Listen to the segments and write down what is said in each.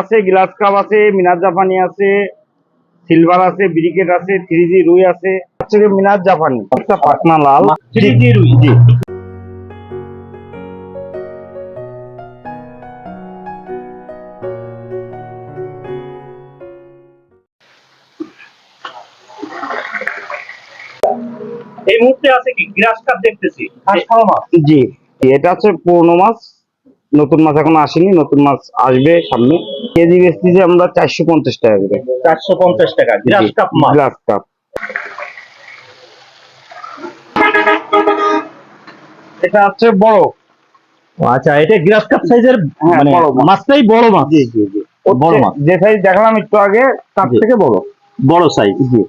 আছে glass cup আছে মিনার জাপানি আছে সিলভার আছে ব্রিকেট আছে থ্রি জি রুই আছে। মিনার জাপানি। একটা পাটনা লাল। থ্রি জি রুই জি। এই মুহূর্তে আছে কি? গ্রাস কাপ দেখতেছি। জি। এটা হচ্ছে পুরনো মাছ। নতুন মাছ এখন আসেনি নতুন মাছ আসবে সামনে। কেজি বেচতেছি আমরা চারশো পঞ্চাশ টাকা করে। চারশো পঞ্চাশ টাকা গ্রাস কাপ গ্লাস কাপ এটা হচ্ছে বড়। আচ্ছা এটা গ্রাস কাপ সাইজের হ্যাঁ, মানে বড় মাছটাই বড় মাছ। জি জি জি। বড় মাছ। যে সাইজ দেখালাম একটু আগে তার থেকে বড়। বড় সাইজ জি।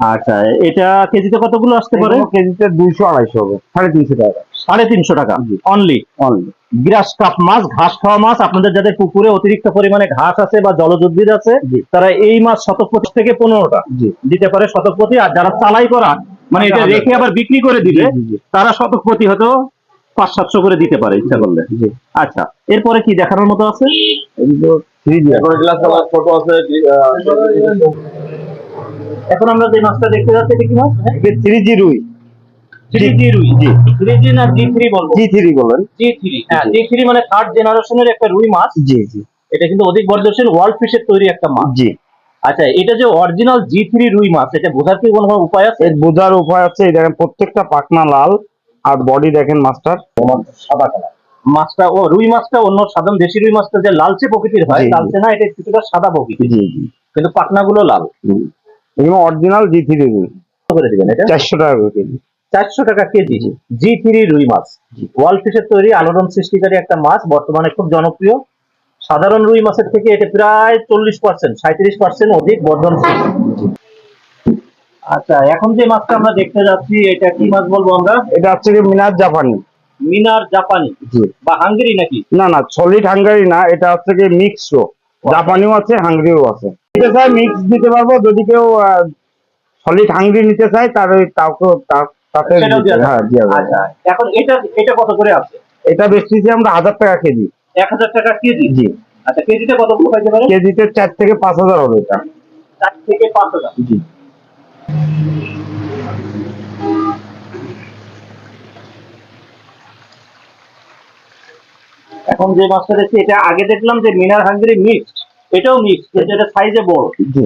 আচ্ছা এটা কেজিতে কতগুলো আসতে পারে? কেজিতে দুইশো আড়াইশো হবে সাড়ে তিনশো টাকা। সাড়ে তিনশো টাকা অনলি অনলি গ্রাস কাপ মাছ ঘাস খাওয়া মাছ আপনাদের যাদের পুকুরে অতিরিক্ত পরিমাণে ঘাস আছে বা জলজ উদ্ভিদ আছে তারা এই মাছ শতকপতি থেকে পনেরোটা দিতে পারে শতকপতি আর যারা চালাই করা মানে এটা রেখে আবার বিক্রি করে দিবে। তারা শতকপতি হয়তো পাঁচ সাতশো করে দিতে পারে ইচ্ছা করলে। আচ্ছা এরপরে কি দেখানোর মতো আছে? এখন আমরা যে মাছটা দেখতে যাচ্ছি এটা কি মাছ? থ্রি জি রুই। মানে থার্ড জেনারেশনের একটা রুই মাছ। জি জি। এটা কিন্তু অধিক বর্ধনশীল ওয়ার্ল্ড ফিশের তৈরি একটা মাছ। জি। আচ্ছা এটা যে অরিজিনাল জি থ্রি রুই মাছ এটা বোঝার কি কোনো উপায় আছে? বোঝার উপায় আছে দেখেন প্রত্যেকটা পাকনা লাল আর বডি দেখেন মাস্টার সাদা কালার মাছটা ও রুই মাছটা অন্য সাধারণ দেশি রুই মাছটা যে লালচে প্রকৃতির হয়। লালচে না এটা কিছুটা সাদা প্রকৃতির কিন্তু পাখনাগুলো লাল। এগুলো অরিজিনাল জি থ্রি রুই। করে দিবেন এটা? চারশো টাকা করে কেজি। চারশো টাকা কেজি জি থ্রি রুই মাছ। ওয়াল ফিশের তৈরি আলোড়ন সৃষ্টিকারী একটা মাছ বর্তমানে খুব জনপ্রিয়। সাধারণ রুই মাছের থেকে এটা প্রায় চল্লিশ পার্সেন্ট সাঁত্রিশ পার্সেন্ট অধিক বর্ধনশীল আচ্ছা এখন যে মাছটা আমরা দেখতে যাচ্ছি এটা কি মাছ বলব আমরা? এটা হচ্ছে মিনার জাপানি। মিনার জাপানি? বা হাঙ্গেরি নাকি? না না সলিড হাঙ্গারি না এটা হচ্ছে কি মিক্স জাপানিও আছে হাঙ্গরিও আছে। নিতে চাই মিক্স দিতে পারব যদি কেউ সলিড হাঙ্গরি নিতে চায় তার ওই তাকে তা- তাতে। হ্যাঁ আচ্ছা এখন এটা এটা কত করে আছে? এটা বেচতেছি আমরা হাজার টাকা কেজি। এক হাজার টাকা কেজি? জি। আচ্ছা কেজিতে কত করে পারে কেজিতে চার থেকে পাঁচ হাজার হবে এটা। চার থেকে পাঁচ হাজার? জি। এখন যে মাছটা দেখছি এটা আগে দেখলাম যে মিনার হাঙ্গেরি মিক্সড এটাও মিক্সড কিন্তু এটা সাইজে বড়। জি।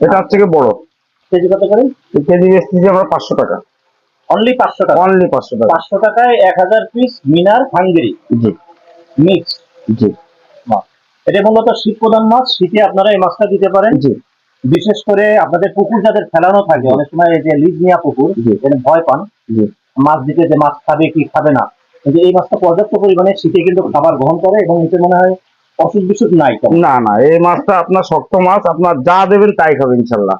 এটা হচ্ছে বড়। কেজি কত করে? কেজি বেচতেছি আমরা পাঁচশো টাকা। অনলি পাঁচশো টাকা। অনলি পাঁচশো টাকা। পাঁচশো টাকায় এক হাজার পিস মিনার হাঙ্গেরি। জি। মিক্সড জি। এটা মূলত শীত প্রধান মাছ। শীতে আপনারা এই মাছটা দিতে পারেন। জি। বিশেষ করে আপনাদের পুকুর যাদের ফেলানো থাকে অনেক সময় এই যে লিজ নেওয়া পুকুর ভয় পান। মাছ দিতে যে মাছ খাবে কি খাবে না। কিন্তু এই মাছটা পর্যাপ্ত পরিমাণে শীতে কিন্তু খাবার গ্রহণ করে এবং এতে মনে হয় অসুখ বিসুখ নাই না না এই মাছটা আপনার শক্ত মাছ। আপনার যা দেবেন তাই খাবে ইনশাল্লাহ।